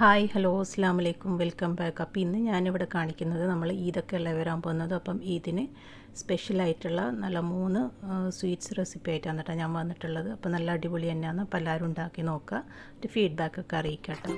Hi hello അസ്സാം വലൈക്കും welcome back അപ്പോൾ ഇന്ന് ഞാനിവിടെ കാണിക്കുന്നത് നമ്മൾ ഈദൊക്കെ അല്ലേ വരാൻ പോകുന്നത്. അപ്പം ഈദിന് സ്പെഷ്യലായിട്ടുള്ള നല്ല മൂന്ന് സ്വീറ്റ്സ് റെസിപ്പി ആയിട്ടാണ് കേട്ടോ ഞാൻ വന്നിട്ടുള്ളത്. അപ്പോൾ നല്ല അടിപൊളി തന്നെയാണ്. അപ്പോൾ എല്ലാവരും ഉണ്ടാക്കി നോക്കുക. ഒരു ഫീഡ്ബാക്കൊക്കെ അറിയിക്കട്ടെ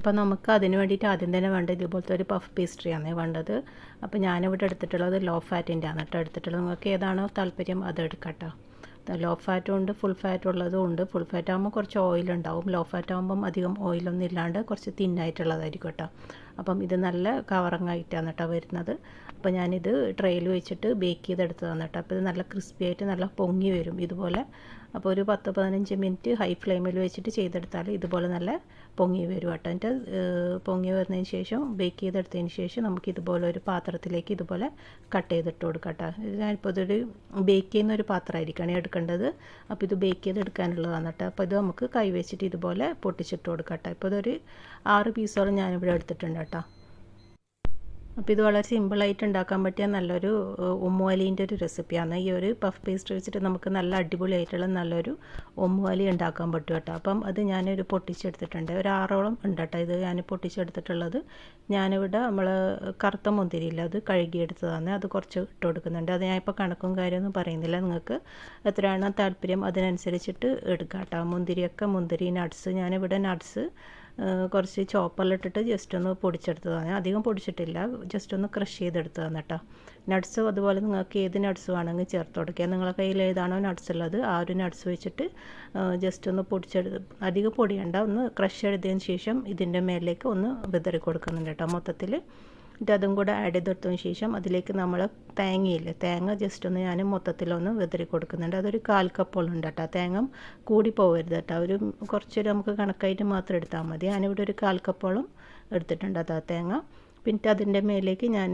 അപ്പോൾ നമുക്ക് അതിന് വേണ്ടിയിട്ട് ആദ്യം തന്നെ വേണ്ടത് ഇതുപോലത്തെ ഒരു പഫ് പേസ്ട്രിയാണ് വേണ്ടത്. അപ്പോൾ ഞാനിവിടെ എടുത്തിട്ടുള്ളത് ലോ ഫാറ്റിന്റെ ആണ് കേട്ടോ എടുത്തിട്ടുള്ളത്. നിങ്ങൾക്ക് ഏതാണോ താല്പര്യം അത് എടുക്കട്ടോ. ലോ ഫാറ്റും ഉണ്ട് ഫുൾ ഫാറ്റ് ഉള്ളതും ഉണ്ട്. ഫുൾ ഫാറ്റ് ആകുമ്പോൾ കുറച്ച് ഓയിൽ ഉണ്ടാവും. ലോ ഫാറ്റ് ആകുമ്പം അധികം ഓയിലൊന്നും ഇല്ലാണ്ട് കുറച്ച് തിന്നായിട്ടുള്ളതായിരിക്കും കേട്ടോ. അപ്പം ഇത് നല്ല കവറങ്ങായിട്ടാണ് കേട്ടോ വരുന്നത്. അപ്പോൾ ഞാനിത് ട്രെയിൽ വെച്ചിട്ട് ബേക്ക് ചെയ്തെടുത്തതാണ് കേട്ടോ. അപ്പോൾ ഇത് നല്ല ക്രിസ്പി ആയിട്ട് നല്ല പൊങ്ങി വരും. ഇതുപോലെ അപ്പോൾ ഒരു പത്ത് പതിനഞ്ച് മിനിറ്റ് ഹൈ ഫ്ലെയിമിൽ വെച്ചിട്ട് ചെയ്തെടുത്താൽ ഇതുപോലെ നല്ല പൊങ്ങി വരും കേട്ടോ. എന്നിട്ട് പൊങ്ങി വരുന്നതിന് ശേഷം ബേക്ക് ചെയ്തെടുത്തതിന് ശേഷം നമുക്ക് ഇതുപോലെ ഒരു പാത്രത്തിലേക്ക് ഇതുപോലെ കട്ട് ചെയ്തിട്ട് കൊടുക്കാം കേട്ടോ. ഞാനിപ്പോൾ ഇതൊരു ബേക്ക് ചെയ്യുന്ന ഒരു പാത്രമായിരിക്കണം എടുക്കേണ്ടത്. അപ്പോൾ ഇത് ബേക്ക് ചെയ്തെടുക്കാനുള്ളതാണ് കേട്ടോ. അപ്പോൾ ഇത് നമുക്ക് കൈ വെച്ചിട്ട് ഇതുപോലെ പൊട്ടിച്ചിട്ട് കൊടുക്കാം കേട്ടോ. ഇപ്പോൾ ഇതൊരു ആറ് പീസോളം ഞാനിവിടെ എടുത്തിട്ടുണ്ട് കേട്ടോ. അപ്പോൾ ഇത് വളരെ സിമ്പിളായിട്ട് ഉണ്ടാക്കാൻ പറ്റിയ നല്ലൊരു ഉമ്മുവലീന്റെ ഒരു റെസിപ്പിയാണ്. ഈ ഒരു പഫ് പേസ്റ്റ് വെച്ചിട്ട് നമുക്ക് നല്ല അടിപൊളിയായിട്ടുള്ള നല്ലൊരു ഉമ്മുവലി ഉണ്ടാക്കാൻ പറ്റും കേട്ടോ. അപ്പം അത് ഞാനൊരു പൊട്ടിച്ചെടുത്തിട്ടുണ്ട്. ഒരു ആറോളം ഉണ്ട് കേട്ടോ ഇത് ഞാൻ പൊട്ടിച്ചെടുത്തിട്ടുള്ളത്. ഞാനിവിടെ നമ്മൾ കറുത്ത മുന്തിരിയില്ല അത് കഴുകിയെടുത്തതാണ്. അത് കുറച്ച് ഇട്ട് കൊടുക്കുന്നുണ്ട്. അത് ഞാനിപ്പോൾ കണക്കും കാര്യമൊന്നും പറയുന്നില്ല. നിങ്ങൾക്ക് എത്രയാണോ താല്പര്യം അതിനനുസരിച്ചിട്ട് എടുക്കാം കേട്ടോ. മുന്തിരിയൊക്കെ മുന്തിരി നട്ട്സ് ഞാനിവിടെ നട്ട്സ് കുറച്ച് ചോപ്പറിലിട്ടിട്ട് ജസ്റ്റ് ഒന്ന് പൊടിച്ചെടുത്തതാണ്. അധികം പൊടിച്ചിട്ടില്ല. ജസ്റ്റ് ഒന്ന് ക്രഷ് ചെയ്തെടുത്തതാണ് കേട്ടോ. നട്ട്സ് അതുപോലെ നിങ്ങൾക്ക് ഏത് നട്ട്സ് വേണമെങ്കിൽ ചേർത്ത് കൊടുക്കുക നിങ്ങളുടെ കയ്യിൽ ഏതാണോ നട്ട്സ് ഉള്ളത് ആ ഒരു നട്ട്സ് വെച്ചിട്ട് ജസ്റ്റ് ഒന്ന് പൊടിച്ചെടുത്ത് അധികം പൊടിയണ്ട. ഒന്ന് ക്രഷ് ചെയ്തതിന് ശേഷം ഇതിന്റെ മേലേക്ക് ഒന്ന് വിതറി കൊടുക്കുന്നുണ്ട് കേട്ടോ മൊത്തത്തിൽ എന്നിട്ട് അതും കൂടെ ആഡ് ചെയ്തെടുത്തതിന് ശേഷം അതിലേക്ക് നമ്മൾ തേങ്ങയില്ലേ തേങ്ങ ജസ്റ്റ് ഒന്ന് ഞാൻ മൊത്തത്തിലൊന്ന് വിതറി കൊടുക്കുന്നുണ്ട്. അതൊരു കാൽ കപ്പോളം ഉണ്ട് കേട്ടോ തേങ്ങ കൂടി പോകരുത് കേട്ടോ ഒരു കുറച്ചൊരു നമുക്ക് കണക്കായിട്ട് മാത്രം എടുത്താൽ മതി. ഞാനിവിടെ ഒരു കാൽ കപ്പോളം എടുത്തിട്ടുണ്ട് അതാ തേങ്ങ. പിന്നെ അതിന്റെ മേലേക്ക് ഞാൻ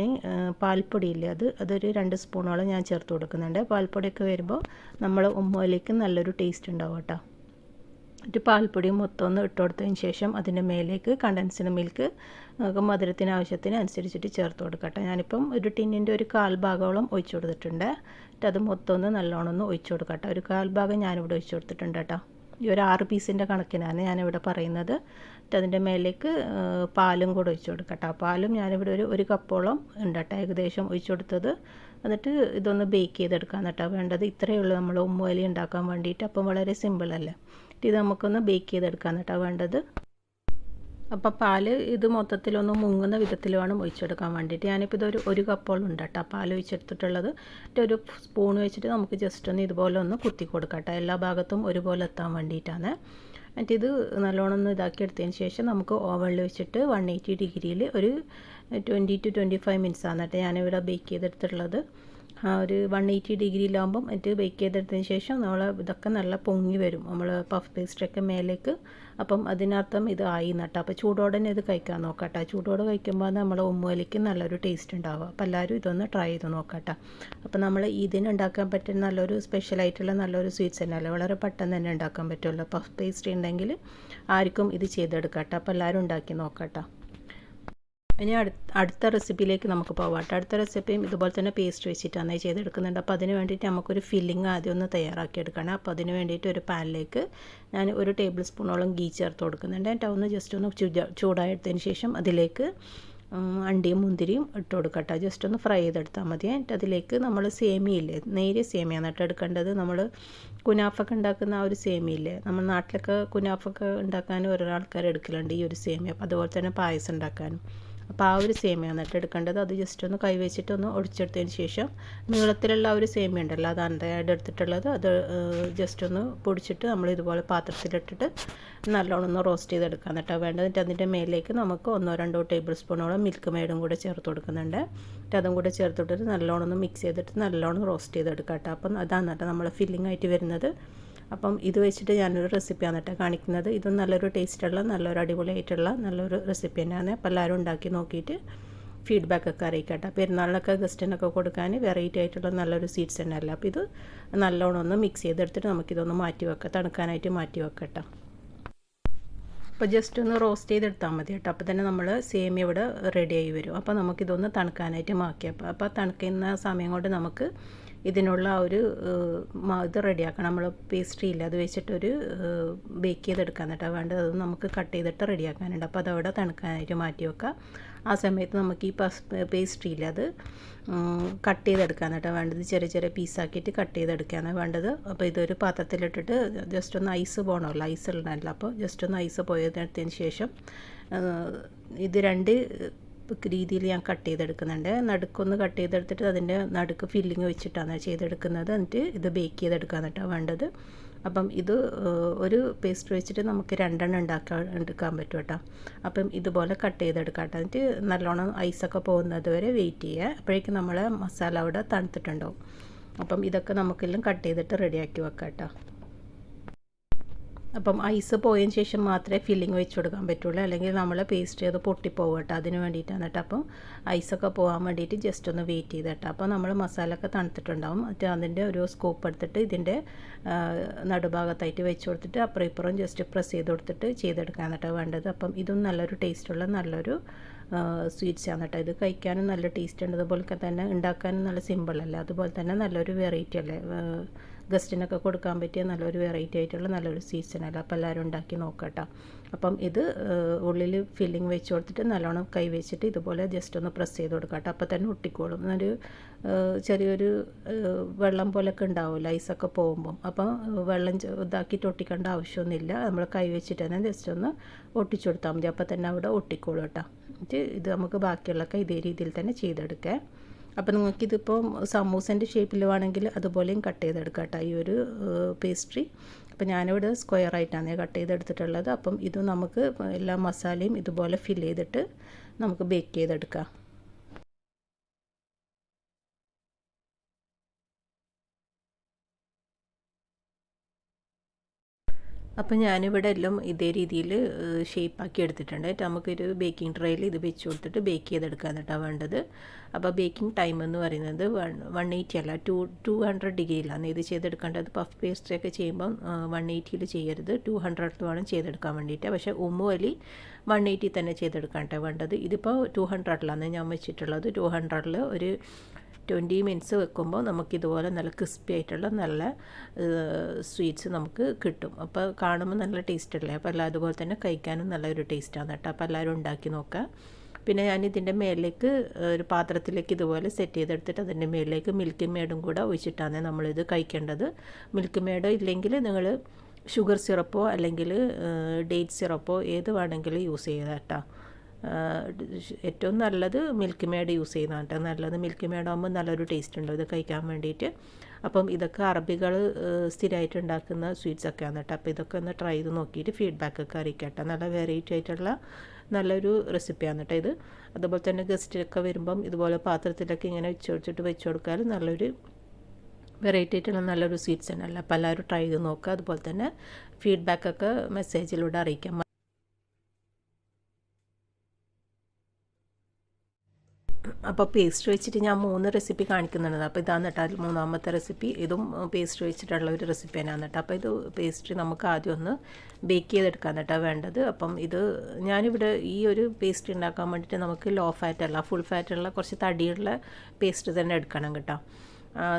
പാൽപ്പൊടിയില്ലേ അത് അതൊരു രണ്ട് സ്പൂണോളം ഞാൻ ചേർത്ത് കൊടുക്കുന്നുണ്ട്. പാൽപ്പൊടിയൊക്കെ വരുമ്പോൾ നമ്മൾ ഉമ്മയിലേക്ക് നല്ലൊരു ടേസ്റ്റ് ഉണ്ടാവും കേട്ടോ എന്നിട്ട് പാൽപ്പൊടി മൊത്തം ഒന്ന് ഇട്ട് കൊടുത്തതിന് ശേഷം അതിന്റെ മേലേക്ക് കണ്ടൻസ്ഡ് മിൽക്ക് നമുക്ക് മധുരത്തിന് ആവശ്യത്തിന് അനുസരിച്ചിട്ട് ചേർത്ത് കൊടുക്കട്ടെ. ഞാനിപ്പം ഒരു ടിന്നിന്റെ ഒരു കാൽ ഭാഗമോളം ഒഴിച്ചു കൊടുത്തിട്ടുണ്ട്. എന്നിട്ട് അത് മൊത്തം ഒന്ന് നല്ലോണം ഒന്ന് ഒഴിച്ചു കൊടുക്കട്ടെ. ഒരു കാൽ ഭാഗം ഞാനിവിടെ ഒഴിച്ചു കൊടുത്തിട്ടുണ്ട് കേട്ടോ. ഈ ഒരു ആറ് പീസിന്റെ കണക്കിനാണ് ഞാനിവിടെ പറയുന്നത്. എന്നിട്ട് അതിന്റെ മേലേക്ക് പാലും കൂടെ ഒഴിച്ചു കൊടുക്കട്ടെ. പാലും ഞാനിവിടെ ഒരു ഒരു കപ്പോളം ഉണ്ട് കേട്ടോ ഏകദേശം ഒഴിച്ചു കൊടുത്തത്. എന്നിട്ട് ഇതൊന്ന് ബേക്ക് ചെയ്തെടുക്കാൻ കേട്ടോ വേണ്ടത്. ഇത്രയേ ഉള്ളൂ നമ്മൾ ഉമ്മുവലി ഉണ്ടാക്കാൻ വേണ്ടിയിട്ട്. അപ്പം വളരെ സിമ്പിളല്ലേ ഇത് നമുക്കൊന്ന് ബേക്ക് ചെയ്തെടുക്കാൻ കേട്ടോ വേണ്ടത്. അപ്പോൾ പാൽ ഇത് മൊത്തത്തിലൊന്ന് മുങ്ങുന്ന വിധത്തിൽ വേണം ഒഴിച്ചെടുക്കാൻ വേണ്ടിയിട്ട് ഞാനിപ്പോൾ ഇതൊരു ഒരു കപ്പോളം ഉണ്ട് കേട്ടോ പാൽ ഒഴിച്ചെടുത്തിട്ടുള്ളത്. ഒരു സ്പൂൺ വെച്ചിട്ട് നമുക്ക് ജസ്റ്റ് ഒന്ന് ഇതുപോലെ ഒന്ന് കുത്തി കൊടുക്കാം കേട്ടോ എല്ലാ ഭാഗത്തും ഒരുപോലെ എത്താൻ വേണ്ടിയിട്ടാണ് എന്നിട്ട് ഇത് നല്ലോണം ഒന്ന് ഇതാക്കി എടുത്തതിന് ശേഷം നമുക്ക് ഓവനിൽ വെച്ചിട്ട് വൺ എയ്റ്റി ഡിഗ്രിയിൽ ഒരു twenty two twenty five minutes ആണ് കേട്ടോ ഞാനിവിടെ ബേക്ക് ചെയ്തെടുത്തിട്ടുള്ളത്. ആ ഒരു വൺ എയ്റ്റി ഡിഗ്രിയിലാകുമ്പം എന്നിട്ട് ബേക്ക് ചെയ്തെടുത്തതിന് ശേഷം നമ്മൾ ഇതൊക്കെ നല്ല പൊങ്ങി വരും. നമ്മൾ പഫ് പേസ്റ്റൊക്കെ മേലേക്ക് അപ്പം അതിനർത്ഥം ഇത് ആയി നട്ടോ അപ്പോൾ ചൂടോടെ തന്നെ ഇത് കഴിക്കാൻ നോക്കട്ടെ ചൂടോടെ കഴിക്കുമ്പോൾ നമ്മൾ ഉമ്മുവലിക്ക് നല്ലൊരു ടേസ്റ്റ് ഉണ്ടാവുക. അപ്പോൾ എല്ലാവരും ഇതൊന്ന് ട്രൈ ചെയ്ത് നോക്കട്ടെ അപ്പോൾ നമ്മൾ ഇതിന് ഉണ്ടാക്കാൻ പറ്റുന്ന നല്ലൊരു സ്പെഷ്യലായിട്ടുള്ള നല്ലൊരു സ്വീറ്റ്സ് തന്നെയല്ലേ വളരെ പെട്ടെന്ന് തന്നെ ഉണ്ടാക്കാൻ പറ്റുമല്ലോ പഫ് പേസ്റ്റ് ഉണ്ടെങ്കിൽ ആർക്കും ഇത് ചെയ്തെടുക്കട്ടെ അപ്പോൾ എല്ലാവരും ഉണ്ടാക്കി നോക്കട്ടെ ഇനി അടുത്ത റെസിപ്പിയിലേക്ക് നമുക്ക് പോവാം അടുത്ത റെസിപ്പിയും ഇതുപോലെ തന്നെ പേസ്റ്റ് വെച്ചിട്ടാണ് ചെയ്തെടുക്കുന്നുണ്ട് അപ്പോൾ അതിന് വേണ്ടിയിട്ട് നമുക്കൊരു ഫില്ലിംഗ് ആദ്യം ഒന്ന് തയ്യാറാക്കി എടുക്കണം അപ്പോൾ അതിന് വേണ്ടിയിട്ട് ഒരു പാനിലേക്ക് ഞാൻ ഒരു ടേബിൾ സ്പൂണോളം ഗീ ചേർത്ത് കൊടുക്കുന്നുണ്ട്. എന്നിട്ട് ഒന്ന് ജസ്റ്റ് ഒന്ന് ചൂടായെടുത്തതിന് ശേഷം അതിലേക്ക് അണ്ടിയും മുന്തിരിയും ഇട്ട് കൊടുക്കട്ടെ. ജസ്റ്റ് ഒന്ന് ഫ്രൈ ചെയ്തെടുത്താൽ മതി. എന്നിട്ട് അതിലേക്ക് നമ്മൾ സേമിയില്ലേ നേരിയ സേമിയാണ് കേട്ടോ എടുക്കേണ്ടത്. നമ്മൾ കുനാഫൊക്കെ ഉണ്ടാക്കുന്ന ആ ഒരു സേമിയില്ലേ നമ്മൾ നാട്ടിലൊക്കെ കുനാഫൊക്കെ ഉണ്ടാക്കാൻ ഓരോ ആൾക്കാർ എടുക്കലുണ്ട് ഈ ഒരു സേമിയ. അപ്പോൾ അതുപോലെ തന്നെ പായസം ഉണ്ടാക്കാനും. അപ്പോൾ ആ ഒരു സേമിയാണ് കേട്ടോ എടുക്കേണ്ടത്. അത് ജസ്റ്റ് ഒന്ന് കൈ വെച്ചിട്ട് ഒന്ന് ഒടിച്ചെടുത്തതിന് ശേഷം നീളത്തിലുള്ള ഒരു സേമിയ ഉണ്ടല്ലോ അതാണ് എടുത്തിട്ടുള്ളത്. അത് ജസ്റ്റ് ഒന്ന് പൊടിച്ചിട്ട് നമ്മൾ ഇതുപോലെ പാത്രത്തിലിട്ടിട്ട് നല്ലോണം ഒന്ന് റോസ്റ്റ് ചെയ്തെടുക്കാൻ കേട്ടോ. വേണ്ടത് എന്നിട്ട് അതിന്റെ മേലേക്ക് നമുക്ക് ഒന്നോ രണ്ടോ ടേബിൾ സ്പൂണോളം മിൽക്ക് മെയ്ഡും കൂടെ ചേർത്ത് കൊടുക്കുന്നുണ്ട്. എന്നിട്ട് അതും കൂടെ ചേർത്തിട്ടിട്ട് നല്ലോണം ഒന്ന് മിക്സ് ചെയ്തിട്ട് നല്ലോണം റോസ്റ്റ് ചെയ്തെടുക്കാം കേട്ടോ. അപ്പം അതാണ് കേട്ടോ നമ്മൾ ഫില്ലിംഗ് ആയിട്ട് വരുന്നത്. അപ്പം ഇത് വെച്ചിട്ട് ഞാനൊരു റെസിപ്പിയാണ് കേട്ടോ കാണിക്കുന്നത്. ഇതും നല്ലൊരു ടേസ്റ്റുള്ള നല്ലൊരു അടിപൊളിയായിട്ടുള്ള നല്ലൊരു റെസിപ്പി തന്നെയാണ്. അപ്പോൾ എല്ലാവരും ഉണ്ടാക്കി നോക്കിയിട്ട് ഫീഡ്ബാക്ക് ഒക്കെ അറിയിക്കട്ടെ. പെരുന്നാളിനൊക്കെ ഗസ്റ്റിനൊക്കെ കൊടുക്കാൻ വെറൈറ്റി ആയിട്ടുള്ള നല്ലൊരു സ്വീറ്റ്സ് തന്നെയല്ല. അപ്പോൾ ഇത് നല്ലോണം ഒന്ന് മിക്സ് ചെയ്തെടുത്തിട്ട് നമുക്കിതൊന്ന് മാറ്റി വെക്കാം തണുക്കാനായിട്ട് മാറ്റി വെക്കട്ടെ. അപ്പോൾ ജസ്റ്റ് ഒന്ന് റോസ്റ്റ് ചെയ്തെടുത്താൽ മതി കേട്ടോ അപ്പോൾ തന്നെ നമ്മൾ സേമിയ ഇവിടെ റെഡിയായി വരും. അപ്പോൾ നമുക്കിതൊന്ന് തണുക്കാനായിട്ട് മാക്കിയപ്പോൾ അപ്പോൾ തണുക്കുന്ന സമയം കൊണ്ട് നമുക്ക് ഇതിനുള്ള ഒരു ഇത് റെഡിയാക്കണം. നമ്മൾ പേസ്ട്രി ഇല്ല അത് വെച്ചിട്ടൊരു ബേക്ക് ചെയ്തെടുക്കാൻ കേട്ടോ. വേണ്ടത് അത് നമുക്ക് കട്ട് ചെയ്തിട്ട് റെഡിയാക്കാനുണ്ട്. അപ്പോൾ അതവിടെ തണുക്കാനായിട്ട് മാറ്റി വെക്കുക ആ സമയത്ത് നമുക്ക് ഈ പസ് പേസ്ട്രി ഇല്ല അത് കട്ട് ചെയ്തെടുക്കാൻ കേട്ടോ. വേണ്ടത് ചെറിയ ചെറിയ പീസാക്കിയിട്ട് കട്ട് ചെയ്തെടുക്കാനാണ് വേണ്ടത്. അപ്പോൾ ഇതൊരു പാത്രത്തിലിട്ടിട്ട് ജസ്റ്റ് ഒന്ന് ഐസ് പോകണമല്ലോ ഐസ് ഉള്ളതല്ല അപ്പോൾ ജസ്റ്റ് ഒന്ന് ഐസ് പോയതിനു ശേഷം ഇത് രണ്ട് രീതിയിൽ ഞാൻ കട്ട് ചെയ്തെടുക്കുന്നുണ്ട്. നടുക്കൊന്ന് കട്ട് ചെയ്തെടുത്തിട്ട് അതിന്റെ നടുക്ക് ഫില്ലിങ് വെച്ചിട്ടാണ് ചെയ്തെടുക്കുന്നത്. എന്നിട്ട് ഇത് ബേക്ക് ചെയ്തെടുക്കാൻ വേണ്ടത്. അപ്പം ഇത് ഒരു പേസ്റ്റ് വെച്ചിട്ട് നമുക്ക് രണ്ടെണ്ണം ഉണ്ടാക്കാൻ എടുക്കാൻ പറ്റും കേട്ടോ അപ്പം ഇതുപോലെ കട്ട് ചെയ്തെടുക്കാം കേട്ടോ എന്നിട്ട് നല്ലോണം ഐസൊക്കെ പോകുന്നത് വരെ വെയിറ്റ് ചെയ്യുക. അപ്പോഴേക്കും നമ്മൾ മസാല അവിടെ തണുത്തിട്ടുണ്ടാവും. അപ്പം ഇതൊക്കെ നമുക്കെല്ലാം കട്ട് ചെയ്തിട്ട് റെഡിയാക്കി വെക്കാം കേട്ടോ അപ്പം ഐസ് പോയതിന് ശേഷം മാത്രമേ ഫില്ലിങ് വെച്ച് കൊടുക്കാൻ പറ്റുള്ളൂ. അല്ലെങ്കിൽ നമ്മൾ പേസ്റ്റ് ചെയ്ത് പൊട്ടിപ്പോകും കേട്ടോ. അതിന് വേണ്ടിയിട്ടാണ് കേട്ടോ. അപ്പം ഐസൊക്കെ പോകാൻ വേണ്ടിയിട്ട് ജസ്റ്റ് ഒന്ന് വെയിറ്റ് ചെയ്ത് കേട്ടോ. അപ്പോൾ നമ്മൾ മസാല ഒക്കെ തണുത്തിട്ടുണ്ടാവും. എന്നിട്ട് അതിന്റെ ഒരു സ്കൂപ്പ് എടുത്തിട്ട് ഇതിന്റെ നടുഭാഗത്തായിട്ട് വെച്ച് കൊടുത്തിട്ട് അപ്പുറം ഇപ്പുറം ജസ്റ്റ് പ്രസ് ചെയ്ത് കൊടുത്തിട്ട് ചെയ്തെടുക്കാൻ കേട്ടോ വേണ്ടത്. അപ്പം ഇതും നല്ലൊരു ടേസ്റ്റുള്ള നല്ലൊരു സ്വീറ്റ്സ് ആണ് കേട്ടോ. ഇത് കഴിക്കാനും നല്ല ടേസ്റ്റ് ഉണ്ട്. അതുപോലെ തന്നെ ഉണ്ടാക്കാനും നല്ല സിമ്പിളല്ലേ അതുപോലെ തന്നെ നല്ലൊരു വെറൈറ്റി അല്ലേ? ഗസ്റ്റിനൊക്കെ കൊടുക്കാൻ പറ്റിയ നല്ലൊരു വെറൈറ്റി ആയിട്ടുള്ള നല്ലൊരു സീസണല്ല അപ്പോൾ എല്ലാവരും ഉണ്ടാക്കി നോക്കട്ടോ അപ്പം ഇത് ഉള്ളിൽ ഫില്ലിങ് വെച്ച് കൊടുത്തിട്ട് നല്ലോണം കൈ വെച്ചിട്ട് ഇതുപോലെ ജസ്റ്റ് ഒന്ന് പ്രസ് ചെയ്ത് കൊടുക്കാം കേട്ടോ അപ്പോൾ തന്നെ ഒട്ടിക്കോളും. ഒരു ചെറിയൊരു വെള്ളം പോലൊക്കെ ഉണ്ടാവുമല്ലോ ഐസൊക്കെ പോകുമ്പം? അപ്പം വെള്ളം ഇതാക്കിയിട്ട് ഒട്ടിക്കേണ്ട ആവശ്യമൊന്നുമില്ല. നമ്മൾ കൈ വെച്ചിട്ട് തന്നെ ജസ്റ്റ് ഒന്ന് ഒട്ടിച്ചു കൊടുത്താൽ മതി. അപ്പോൾ തന്നെ അവിടെ ഒട്ടിക്കോളും കേട്ടോ ഇത് നമുക്ക് ബാക്കിയുള്ളൊക്കെ ഇതേ രീതിയിൽ തന്നെ ചെയ്തെടുക്കാം. അപ്പോൾ നിങ്ങൾക്കിതിപ്പോൾ സമൂസന്റെ ഷേപ്പിൽ വേണമെങ്കിൽ അതുപോലെയും കട്ട് ചെയ്തെടുക്കാം കേട്ടോ ഈ ഒരു പേസ്ട്രി അപ്പോൾ ഞാനിവിടെ സ്ക്വയർ ആയിട്ടാണ് കട്ട് ചെയ്തെടുത്തിട്ടുള്ളത്. അപ്പം ഇത് നമുക്ക് എല്ലാ മസാലയും ഇതുപോലെ ഫില്ല് ചെയ്തിട്ട് നമുക്ക് ബേക്ക് ചെയ്തെടുക്കാം. അപ്പോൾ ഞാനിവിടെ എല്ലാം ഇതേ രീതിയിൽ ഷേപ്പാക്കി എടുത്തിട്ടുണ്ട്. നമുക്കൊരു ബേക്കിംഗ് ട്രേയിൽ ഇത് വെച്ച് കൊടുത്തിട്ട് ബേക്ക് ചെയ്തെടുക്കാൻ കേട്ടോ വേണ്ടത്. അപ്പോൾ ബേക്കിംഗ് ടൈം എന്ന് പറയുന്നത് വൺ വൺ എയ്റ്റി അല്ല ടു ടു ഹൺഡ്രഡ് ഡിഗ്രിയിലാണ് ഇത് ചെയ്തെടുക്കേണ്ടത്. പഫ് പേസ്ട്രിയൊക്കെ ചെയ്യുമ്പം വൺ എയ്റ്റിയിൽ ചെയ്യരുത്. ടു ഹൺഡ്രഡിൽ വേണം ചെയ്തെടുക്കാൻ വേണ്ടിയിട്ട്. പക്ഷേ ഉമ്മുവലി വൺ എയ്റ്റി തന്നെ ചെയ്തെടുക്കാൻ കേട്ടോ വേണ്ടത്. ഇതിപ്പോൾ ടു ഹൺഡ്രഡിലാണ് ഞാൻ വെച്ചിട്ടുള്ളത്. ടു ഹൺഡ്രഡിൽ ഒരു ട്വന്റി മിനിറ്റ്സ് വെക്കുമ്പോൾ നമുക്കിതുപോലെ നല്ല ക്രിസ്പി ആയിട്ടുള്ള നല്ല സ്വീറ്റ്സ് നമുക്ക് കിട്ടും. അപ്പോൾ കാണുമ്പോൾ നല്ല ടേസ്റ്റ് അല്ലേ? അപ്പോൾ എല്ലാം അതുപോലെ തന്നെ കഴിക്കാനും നല്ലൊരു ടേസ്റ്റാണ് കേട്ടോ. അപ്പോൾ എല്ലാവരും ഉണ്ടാക്കി നോക്കുക. പിന്നെ ഞാൻ ഇതിന്റെ മേലേക്ക് ഒരു പാത്രത്തിലേക്ക് ഇതുപോലെ സെറ്റ് ചെയ്തെടുത്തിട്ട് അതിന്റെ മേലേക്ക് മിൽക്ക് മേഡും കൂടെ ഒഴിച്ചിട്ടാണ് നമ്മളിത് കഴിക്കേണ്ടത്. മിൽക്ക് മേഡോ ഇല്ലെങ്കിൽ നിങ്ങൾ ഷുഗർ സിറപ്പോ അല്ലെങ്കിൽ ഡേറ്റ് സിറപ്പോ ഏത് വേണമെങ്കിലും യൂസ് ചെയ്യുക കേട്ടോ. ഏറ്റവും നല്ലത് മിൽക്ക് മേഡ് യൂസ് ചെയ്യുന്നതാണ് കേട്ടോ. നല്ലത് മിൽക്ക് മേഡ് ആകുമ്പോൾ നല്ലൊരു ടേസ്റ്റ് ഉണ്ട്? ഇത് കഴിക്കാൻ വേണ്ടിയിട്ട്. അപ്പം ഇതൊക്കെ അറബികൾ സ്ഥിരമായിട്ട് ഉണ്ടാക്കുന്ന സ്വീറ്റ്സ് ഒക്കെയാണ് കേട്ടോ. അപ്പോൾ ഇതൊക്കെ ഒന്ന് ട്രൈ ചെയ്ത് നോക്കിയിട്ട് ഫീഡ്ബാക്ക് ഒക്കെ അറിയിക്കട്ടെ നല്ല വെറൈറ്റി ആയിട്ടുള്ള നല്ലൊരു റെസിപ്പിയാണ് കേട്ടോ ഇത്. അതുപോലെ തന്നെ ഗസ്റ്റിലൊക്കെ വരുമ്പം ഇതുപോലെ പാത്രത്തിലൊക്കെ ഇങ്ങനെ വെച്ച് വെച്ചിട്ട് വെച്ച് കൊടുക്കാൻ നല്ലൊരു വെറൈറ്റി ആയിട്ടുള്ള നല്ലൊരു സ്വീറ്റ്സ് തന്നെയല്ല? അപ്പോൾ എല്ലാവരും ട്രൈ ചെയ്ത് നോക്കുക. അതുപോലെ തന്നെ ഫീഡ്ബാക്കൊക്കെ മെസ്സേജിലൂടെ അറിയിക്കാം. അപ്പോൾ പേസ്റ്റ് വെച്ചിട്ട് ഞാൻ മൂന്ന് റെസിപ്പി കാണിക്കുന്നുണ്ട്. അപ്പോൾ ഇതാണ് കേട്ടോ അതിൽ മൂന്നാമത്തെ റെസിപ്പി ഇതും പേസ്റ്റ് വെച്ചിട്ടുള്ള ഒരു റെസിപ്പി തന്നെയാണ് കേട്ടോ അപ്പോൾ ഇത് പേസ്റ്റ് നമുക്ക് ആദ്യം ഒന്ന് ബേക്ക് ചെയ്തെടുക്കാൻ കേട്ടോ വേണ്ടത്. അപ്പം ഇത് ഞാനിവിടെ ഈ ഒരു പേസ്റ്റ് ഉണ്ടാക്കാൻ വേണ്ടിയിട്ട് നമുക്ക് ലോ ഫാറ്റ് അല്ല ഫുൾ ഫാറ്റുള്ള കുറച്ച് തടിയുള്ള പേസ്റ്റ് തന്നെ എടുക്കണം കേട്ടോ.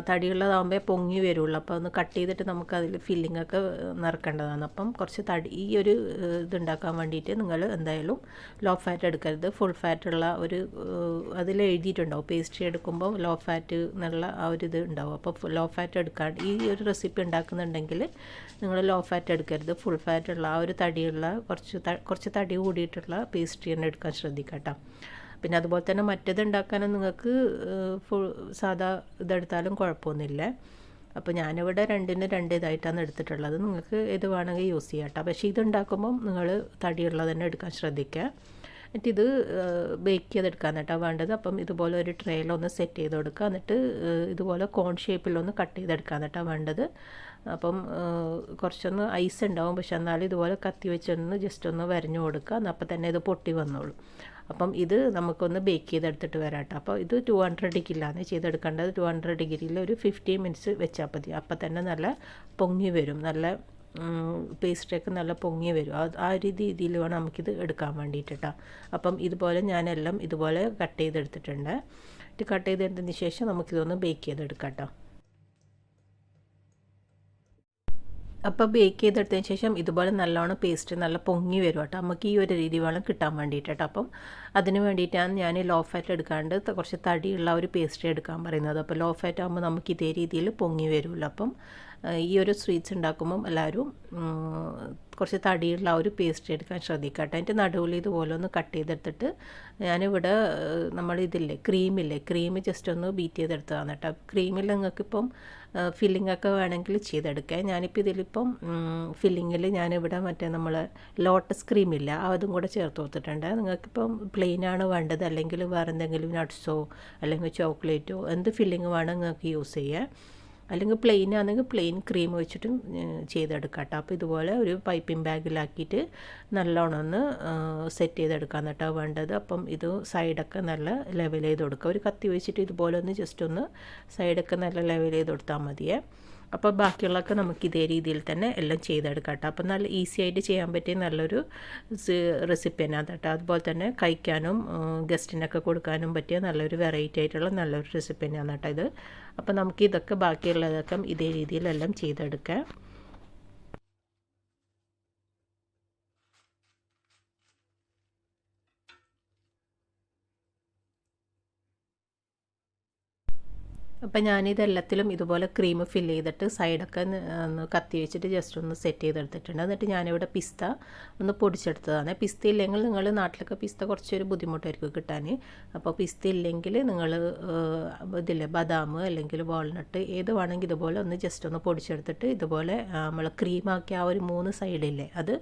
തടിയുള്ളതാകുമ്പോൾ പൊങ്ങി വരുള്ളൂ. അപ്പോൾ ഒന്ന് കട്ട് ചെയ്തിട്ട് നമുക്ക് അതിൽ ഫില്ലിംഗ് ഒക്കെ നിറക്കേണ്ടതാണ്. അപ്പം കുറച്ച് തടി ഈ ഒരു ഇതുണ്ടാക്കാൻ വേണ്ടിയിട്ട് നിങ്ങൾ എന്തായാലും ലോ ഫാറ്റ് എടുക്കരുത്. ഫുൾ ഫാറ്റ് ഉള്ള ഒരു അതിൽ എഴുതിയിട്ടുണ്ടാവും. പേസ്ട്രി എടുക്കുമ്പോൾ ലോ ഫാറ്റ് എന്നുള്ള ആ ഒരു ഇത് ഉണ്ടാവും. അപ്പോൾ ലോ ഫാറ്റ് എടുക്കാൻ ഈ ഒരു റെസിപ്പി ഉണ്ടാക്കുന്നുണ്ടെങ്കിൽ നിങ്ങൾ ലോ ഫാറ്റ് എടുക്കരുത്. ഫുൾ ഫാറ്റ് ഉള്ള ആ ഒരു തടിയുള്ള കുറച്ച് കുറച്ച് തടി കൂടിയിട്ടുള്ള പേസ്ട്രി തന്നെ എടുക്കാൻ ശ്രദ്ധിക്കാം കേട്ടോ പിന്നെ അതുപോലെ തന്നെ മറ്റേത് ഉണ്ടാക്കാനും നിങ്ങൾക്ക് ഫുൾ സാധാ ഇതെടുത്താലും കുഴപ്പമൊന്നുമില്ല. അപ്പോൾ ഞാനിവിടെ രണ്ടിന് രണ്ട് ഇതായിട്ടാണ് എടുത്തിട്ടുള്ളത്. നിങ്ങൾക്ക് ഇത് വേണമെങ്കിൽ യൂസ് ചെയ്യാം കേട്ടോ. പക്ഷേ ഇതുണ്ടാക്കുമ്പം നിങ്ങൾ തടിയുള്ളത് തന്നെ എടുക്കാൻ ശ്രദ്ധിക്കുക. എന്നിട്ട് ഇത് ബേക്ക് ചെയ്തെടുക്കാൻ കേട്ടോ വേണ്ടത്. അപ്പം ഇതുപോലെ ഒരു ട്രേയിലൊന്ന് സെറ്റ് ചെയ്ത് കൊടുക്കുക. എന്നിട്ട് ഇതുപോലെ കോൺ ഷേപ്പിലൊന്ന് കട്ട് ചെയ്തെടുക്കാൻ കേട്ടോ വേണ്ടത്. അപ്പം കുറച്ചൊന്ന് ഐസ് ഉണ്ടാവും. പക്ഷെ എന്നാലും ഇതുപോലെ കത്തി വെച്ചൊന്ന് ജസ്റ്റ് ഒന്ന് വരഞ്ഞു കൊടുക്കുക. അപ്പം തന്നെ ഇത് പൊട്ടി വന്നോളൂ. അപ്പം ഇത് നമുക്കൊന്ന് ബേക്ക് ചെയ്തെടുത്തിട്ട് വരാം കേട്ടോ അപ്പോൾ ഇത് ടു ഹൺഡ്രഡ് ഡിഗ്രിയിലാണ്. ചെയ്തെടുക്കേണ്ടത് ടു ഹൺഡ്രഡ് ഡിഗ്രിയിൽ ഒരു ഫിഫ്റ്റീൻ മിനിറ്റ്സ് വെച്ചാൽ മതി. അപ്പം തന്നെ നല്ല പൊങ്ങി വരും. നല്ല പേസ്ട്രിയൊക്കെ നല്ല പൊങ്ങി വരും. ആ ഒരു രീതിയിൽ വേണം നമുക്കിത് എടുക്കാൻ വേണ്ടിയിട്ട് അപ്പം ഇതുപോലെ ഞാനെല്ലാം ഇതുപോലെ കട്ട് ചെയ്തെടുത്തിട്ടുണ്ട്. ഇത് കട്ട് ചെയ്തെടുത്തതിന് ശേഷം നമുക്കിതൊന്ന് ബേക്ക് ചെയ്തെടുക്കാം കേട്ടോ അപ്പോൾ ബേക്ക് ചെയ്തെടുത്തതിന് ശേഷം ഇതുപോലെ നല്ലോണം പേസ്റ്റ് നല്ല പൊങ്ങി വരും കേട്ടോ. നമുക്ക് ഈ ഒരു രീതി വേണം കിട്ടാൻ വേണ്ടിയിട്ട് കേട്ടോ. അപ്പം അതിന് വേണ്ടിയിട്ടാണ് ഞാൻ ലോ ഫാറ്റ് എടുക്കാണ്ട് കുറച്ച് തടിയുള്ള ഒരു പേസ്റ്റ് എടുക്കാൻ പറയുന്നത്. അപ്പോൾ ലോ ഫാറ്റ് ആകുമ്പോൾ നമുക്ക് ഇതേ രീതിയിൽ പൊങ്ങി വരുമല്ലോ. അപ്പം ഈ ഒരു സ്വീറ്റ്സ് ഉണ്ടാക്കുമ്പം എല്ലാവരും കുറച്ച് തടിയുള്ള ആ ഒരു പേസ്റ്റ് എടുക്കാൻ ശ്രദ്ധിക്കട്ടെ. അതിന്റെ നടുവിൽ ഇതുപോലെ ഒന്ന് കട്ട് ചെയ്തെടുത്തിട്ട് ഞാനിവിടെ നമ്മളിതില്ലേ ക്രീമില്ലേ ക്രീം ജസ്റ്റ് ഒന്ന് ബീറ്റ് ചെയ്തെടുത്തതാണ് കേട്ടോ. ക്രീമിൽ നിങ്ങൾക്കിപ്പം ഫില്ലിംഗ് ഒക്കെ വേണമെങ്കിൽ ചെയ്തെടുക്കാം. ഞാനിപ്പോൾ ഇതിലിപ്പം ഫില്ലിങ്ങിൽ ഞാനിവിടെ മറ്റേ നമ്മൾ ലോട്ടസ് ക്രീം ക്രീമില്ല അതും കൂടെ ചേർത്ത് കൊടുത്തിട്ടുണ്ട്. നിങ്ങൾക്കിപ്പം പ്ലെയിനാണ് വേണ്ടത് അല്ലെങ്കിൽ വേറെ എന്തെങ്കിലും നട്ട്സോ അല്ലെങ്കിൽ ചോക്ലേറ്റോ എന്ത് ഫില്ലിംഗ് വേണം നിങ്ങൾക്ക് യൂസ് ചെയ്യാം. അല്ലെങ്കിൽ പ്ലെയിൻ ആണെങ്കിൽ പ്ലെയിൻ ക്രീം വെച്ചിട്ടും ചെയ്തെടുക്കാം കേട്ടോ. അപ്പോൾ ഇതുപോലെ ഒരു പൈപ്പിംഗ് ബാഗിലാക്കിയിട്ട് നല്ലോണം ഒന്ന് സെറ്റ് ചെയ്തെടുക്കാൻ കേട്ടോ വേണ്ടത്. അപ്പം ഇത് സൈഡൊക്കെ നല്ല ലെവൽ ചെയ്ത് കൊടുക്കുക. ഒരു കത്തി വെച്ചിട്ട് ഇതുപോലെ ഒന്ന് ജസ്റ്റ് ഒന്ന് സൈഡൊക്കെ നല്ല ലെവൽ ചെയ്ത് കൊടുത്താൽ മതിയേ. അപ്പോൾ ബാക്കിയുള്ളതൊക്കെ നമുക്ക് ഇതേ രീതിയിൽ തന്നെ എല്ലാം ചെയ്തെടുക്കാം കേട്ടോ. അപ്പോൾ നല്ല ഈസി ആയിട്ട് ചെയ്യാൻ പറ്റിയ നല്ലൊരു റെസിപ്പി തന്നെ കേട്ടോ. അതുപോലെ തന്നെ കഴിക്കാനും ഗസ്റ്റിനൊക്കെ കൊടുക്കാനും പറ്റിയ നല്ലൊരു വെറൈറ്റി ആയിട്ടുള്ള നല്ലൊരു റെസിപ്പി തന്നെയാണ് കേട്ടോ ഇത്. അപ്പോൾ നമുക്ക് ഇതൊക്കെ ബാക്കിയുള്ളതൊക്കെ ഇതേ രീതിയിലെല്ലാം ചെയ്തെടുക്കാം. അപ്പം ഞാനിതെല്ലാത്തിലും ഇതുപോലെ ക്രീം ഫിൽ ചെയ്തിട്ട് സൈഡൊക്കെ ഒന്ന് കത്തി വെച്ചിട്ട് ജസ്റ്റ് ഒന്ന് സെറ്റ് ചെയ്തെടുത്തിട്ടുണ്ട്. എന്നിട്ട് ഞാനിവിടെ പിസ്ത ഒന്ന് പൊടിച്ചെടുത്തതാണ്. പിസ്ത ഇല്ലെങ്കിൽ നിങ്ങൾ നാട്ടിലൊക്കെ പിസ്ത കുറച്ചൊരു ബുദ്ധിമുട്ടായിരിക്കും കിട്ടാൻ. അപ്പോൾ പിസ്ത ഇല്ലെങ്കിൽ നിങ്ങൾ ഇതില്ലേ ബദാം അല്ലെങ്കിൽ വാൾനട്ട് ഏത് വേണമെങ്കിൽ ഇതുപോലെ ഒന്ന് ജസ്റ്റ് ഒന്ന് പൊടിച്ചെടുത്തിട്ട് ഇതുപോലെ നമ്മൾ ക്രീമാക്കി ആ ഒരു മൂന്ന് സൈഡില്ലേ അത്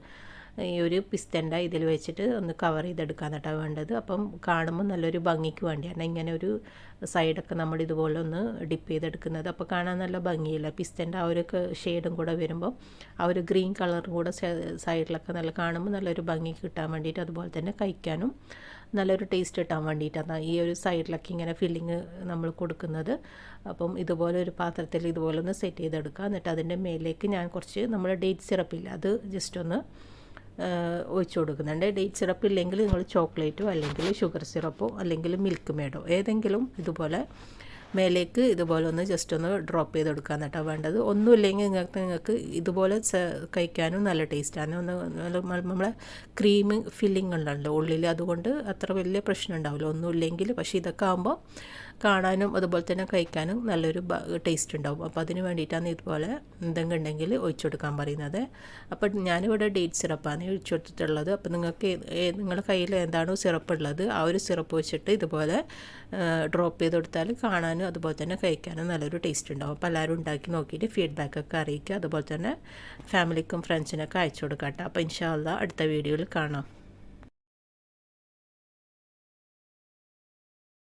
ഈ ഒരു പിസ്തണ്ട ഇതിൽ വെച്ചിട്ട് ഒന്ന് കവർ ചെയ്തെടുക്കാൻ കേട്ടോ വേണ്ടത്. അപ്പം കാണുമ്പോൾ നല്ലൊരു ഭംഗിക്ക് വേണ്ടിയാണ് ഇങ്ങനെ ഒരു സൈഡൊക്കെ നമ്മൾ ഇതുപോലെ ഒന്ന് ഡിപ്പ് ചെയ്തെടുക്കുന്നത്. അപ്പോൾ കാണാൻ നല്ല ഭംഗിയില്ല? പിസ്തന്റെ ആ ഒരു ഷെയ്ഡും കൂടെ വരുമ്പോൾ ആ ഒരു ഗ്രീൻ കളറും കൂടെ സൈഡിലൊക്കെ നല്ല കാണുമ്പോൾ നല്ലൊരു ഭംഗി കിട്ടാൻ വേണ്ടിയിട്ട് അതുപോലെ തന്നെ കഴിക്കാനും നല്ലൊരു ടേസ്റ്റ് കിട്ടാൻ വേണ്ടിയിട്ടാണ് ഈ ഒരു സൈഡിലൊക്കെ ഇങ്ങനെ ഫില്ലിങ് നമ്മൾ കൊടുക്കുന്നത്. അപ്പം ഇതുപോലെ ഒരു പാത്രത്തിൽ ഇതുപോലെ ഒന്ന് സെറ്റ് ചെയ്തെടുക്കുക എന്നിട്ട് അതിന്റെ മേലേക്ക് ഞാൻ കുറച്ച് നമ്മൾ ഡേറ്റ് സിറപ്പില്ല അത് ജസ്റ്റ് ഒന്ന് ഒഴിച്ചു കൊടുക്കുന്നുണ്ട്. ഡേറ്റ് സിറപ്പ് ഇല്ലെങ്കിൽ നിങ്ങൾ ചോക്ലേറ്റോ അല്ലെങ്കിൽ ഷുഗർ സിറപ്പോ അല്ലെങ്കിൽ മിൽക്ക് മേഡോ ഏതെങ്കിലും ഇതുപോലെ മേലേക്ക് ഇതുപോലെ ഒന്ന് ജസ്റ്റ് ഒന്ന് ഡ്രോപ്പ് ചെയ്ത് കൊടുക്കാൻ കേട്ടോ വേണ്ടത്. ഒന്നുമില്ലെങ്കിൽ നിങ്ങൾക്ക് നിങ്ങൾക്ക് ഇതുപോലെ കഴിക്കാനും നല്ല ടേസ്റ്റാണ് ഒന്ന് നമ്മളെ ക്രീം ഫില്ലിംഗ് ഉണ്ടല്ലോ ഉള്ളിൽ അതുകൊണ്ട് അത്ര വലിയ പ്രശ്നം ഉണ്ടാവില്ല. ഒന്നുമില്ലെങ്കിൽ പക്ഷേ ഇതൊക്കെ ആകുമ്പോൾ കാണാനും അതുപോലെ തന്നെ കഴിക്കാനും നല്ലൊരു ടേസ്റ്റ് ഉണ്ടാവും. അപ്പോൾ അതിന് വേണ്ടിയിട്ടാണ് ഇതുപോലെ എന്തെങ്കിലും ഉണ്ടെങ്കിൽ ഒഴിച്ചു കൊടുക്കാൻ പറയുന്നത്. അപ്പോൾ ഞാനിവിടെ ഡേറ്റ് സിറപ്പാണ് ഒഴിച്ചു കൊടുത്തിട്ടുള്ളത്. അപ്പോൾ നിങ്ങൾക്ക് നിങ്ങളുടെ കയ്യിൽ എന്താണോ സിറപ്പ് ഉള്ളത് ആ ഒരു സിറപ്പ് വെച്ചിട്ട് ഇതുപോലെ ഡ്രോപ്പ് ചെയ്ത് കൊടുത്താൽ കാണാനും അതുപോലെ തന്നെ കഴിക്കാനും നല്ലൊരു ടേസ്റ്റ് ഉണ്ടാവും. അപ്പോൾ എല്ലാവരും ഉണ്ടാക്കി നോക്കിയിട്ട് ഫീഡ്ബാക്കൊക്കെ അറിയിക്കുക. അതുപോലെ തന്നെ ഫാമിലിക്കും ഫ്രണ്ട്സിനൊക്കെ അയച്ചു കൊടുക്കാം കേട്ടോ. അപ്പോൾ ഇൻഷാല്ല അടുത്ത വീഡിയോയിൽ കാണാം.